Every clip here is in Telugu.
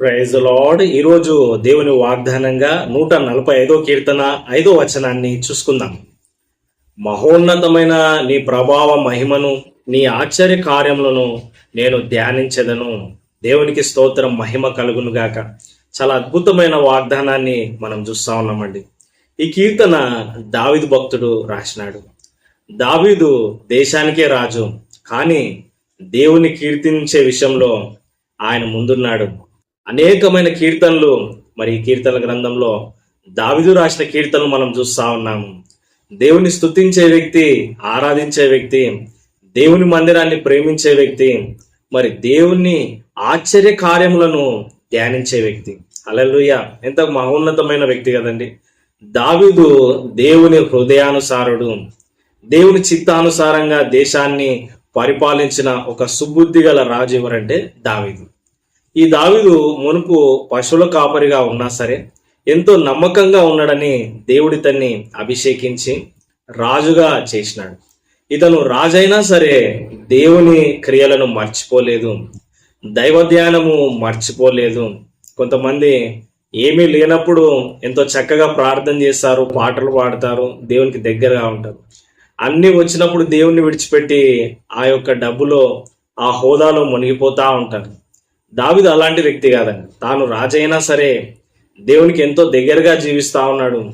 ప్రైజ్ లార్డ్ ఈరోజు దేవుని వాగ్దానంగా నూట నలభై ఐదో కీర్తన ఐదో వచనాన్ని చూసుకుందాం. మహోన్నతమైన నీ ప్రభావ మహిమను నీ ఆశ్చర్య కార్యములను నేను ధ్యానించదను. దేవునికి స్తోత్రం మహిమ కలుగును గాక. చాలా అద్భుతమైన వాగ్దానాన్ని మనం చూస్తా ఉన్నామండి. ఈ కీర్తన దావిదు భక్తుడు రాసినాడు. దావీదు దేశానికే రాజు కానీ దేవుని కీర్తించే విషయంలో ఆయన ముందున్నాడు. అనేకమైన కీర్తనలు మరి కీర్తన గ్రంథంలో దావిదు రాసిన కీర్తనలు మనం చూస్తా ఉన్నాము దేవుని స్తుతించే వ్యక్తి ఆరాధించే వ్యక్తి దేవుని మందిరాన్ని ప్రేమించే వ్యక్తి మరి దేవుని ఆశ్చర్య కార్యములను ధ్యానించే వ్యక్తి. అలలుయ ఎంత మహోన్నతమైన వ్యక్తి కదండి. దావిదు దేవుని హృదయానుసారుడు దేవుని చిత్తానుసారంగా దేశాన్ని పరిపాలించిన ఒక సుబుద్ధి గల రాజు ఎవరంటే దావిదు. ఈ దావిదు మునుపు పశువుల కాపరిగా ఉన్నా సరే ఎంతో నమ్మకంగా ఉన్నాడని దేవుడి తన్ని అభిషేకించి రాజుగా చేసినాడు. ఇతను రాజైనా సరే దేవుని క్రియలను మర్చిపోలేదు. దైవ ధ్యానము మర్చిపోలేదు. కొంతమంది ఏమీ లేనప్పుడు ఎంతో చక్కగా ప్రార్థన చేస్తారు పాటలు పాడతారు దేవునికి దగ్గరగా ఉంటారు. అన్నీ వచ్చినప్పుడు దేవుణ్ణి విడిచిపెట్టి ఆ యొక్క డబ్బులో ఆ హోదాలో మునిగిపోతూ ఉంటారు. దావిదు అలాంటి వ్యక్తి కాదండి. తాను రాజైనా సరే దేవునికి ఎంతో దగ్గరగా జీవిస్తూ ఉన్నాడు.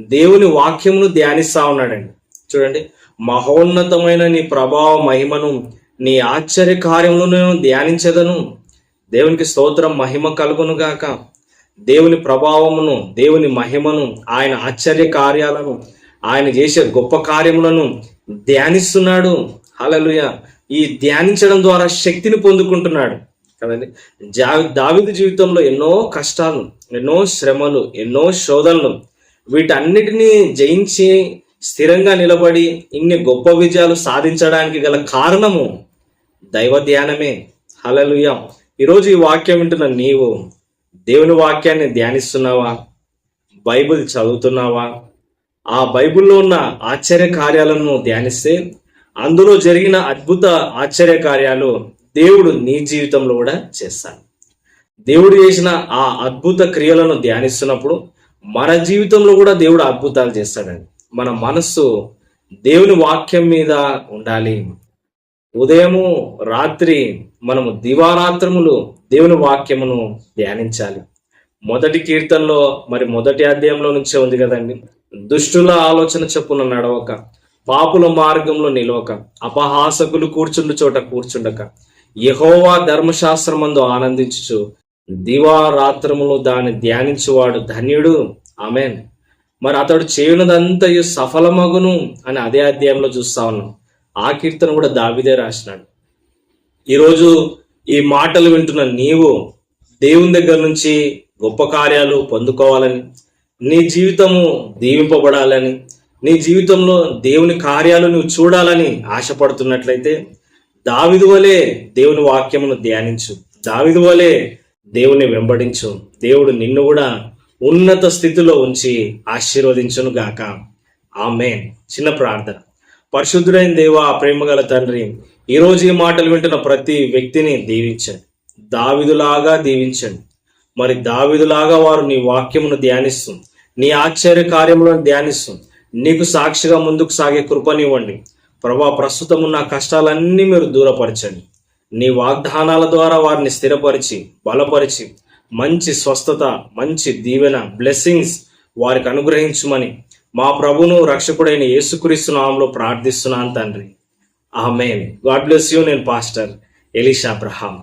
దేవుని వాక్యమును ధ్యానిస్తూ ఉన్నాడండి. చూడండి మహోన్నతమైన నీ ప్రభావ మహిమను నీ ఆశ్చర్య కార్యమును నేను ధ్యానించదను. దేవునికి స్తోత్రం మహిమ కలుగును గాక. దేవుని ప్రభావమును దేవుని మహిమను ఆయన ఆశ్చర్య కార్యాలను ఆయన చేసే గొప్ప కార్యములను ధ్యానిస్తున్నాడు. అలలుయ ఈ ధ్యానించడం ద్వారా శక్తిని పొందుకుంటున్నాడు. కదండి? జా దావిదు జీవితంలో ఎన్నో కష్టాలు ఎన్నో శ్రమలు ఎన్నో శోధనలు. వీటన్నిటినీ జయించి స్థిరంగా నిలబడి ఇన్ని గొప్ప విజయాలు సాధించడానికి గల కారణము దైవ ధ్యానమే. హలలుయ ఈరోజు ఈ వాక్యం వింటున్న నీవు దేవుని వాక్యాన్ని ధ్యానిస్తున్నావా? బైబిల్ చదువుతున్నావా? ఆ బైబిల్లో ఉన్న ఆశ్చర్య కార్యాలను ధ్యానిస్తే అందులో జరిగిన అద్భుత ఆశ్చర్య కార్యాలు దేవుడు నీ జీవితంలో కూడా చేస్తాడు. దేవుడు చేసిన ఆ అద్భుత క్రియలను ధ్యానిస్తున్నప్పుడు మన జీవితంలో కూడా దేవుడు అద్భుతాలు చేస్తాడండి. మన మనస్సు దేవుని వాక్యం మీద ఉండాలి. ఉదయము రాత్రి మనము దివారాత్రములు దేవుని వాక్యమును ధ్యానించాలి. మొదటి కీర్తనలో మరి మొదటి అధ్యాయంలో నుంచే ఉంది కదండి. దుష్టుల ఆలోచన చెప్పున నడవక పాపుల మార్గంలో నిలవక అపహాసకులు కూర్చుండు చోట కూర్చుండక యహోవా ధర్మశాస్త్రమందు ఆనందించుచు దివారాత్రములు దాన్ని ధ్యానించువాడు ధన్యుడు. ఆమెన్. మరి అతడు చేయనదంతయు సఫలమగును అని అదే అధ్యాయంలో చూస్తా ఉన్నాం. ఆ కీర్తన కూడా దావిదే రాసినాడు. ఈరోజు ఈ మాటలు వింటున్న నీవు దేవుని దగ్గర నుంచి గొప్ప కార్యాలు పొందుకోవాలని నీ జీవితము దీవింపబడాలని నీ జీవితంలో దేవుని కార్యాలు నువ్వు చూడాలని ఆశపడుతున్నట్లయితే దావిదు వలె దేవుని వాక్యమును ధ్యానించు. దావిదు వలె దేవుని వెంబడించు. దేవుడు నిన్ను కూడా ఉన్నత స్థితిలో ఉంచి ఆశీర్వదించును గాక. ఆమె చిన్న ప్రార్థన. పరిశుద్ధుడైన దేవ ప్రేమగల తండ్రి ఈరోజు ఈ మాటలు వింటున్న ప్రతి వ్యక్తిని దీవించండి. దావిదులాగా దీవించండి. మరి దావిదులాగా వారు నీ వాక్యమును ధ్యానిస్తుంది నీ ఆశ్చర్య కార్యములను ధ్యానిస్తుంది నీకు సాక్షిగా ముందుకు సాగే కృపనివ్వండి. ప్రభా ప్రస్తుతం ఉన్న కష్టాలన్నీ మీరు దూరపరచండి. నీ వాగ్దానాల ద్వారా వారిని స్థిరపరిచి బలపరిచి మంచి స్వస్థత మంచి దీవెన బ్లెస్సింగ్స్ వారికి అనుగ్రహించుమని మా ప్రభును రక్షకుడైన యేసుక్రీస్తు నామంలో ప్రార్థిస్తున్నాను తండ్రి. ఆమెన్. God bless you. నేను pastor Elisha Abraham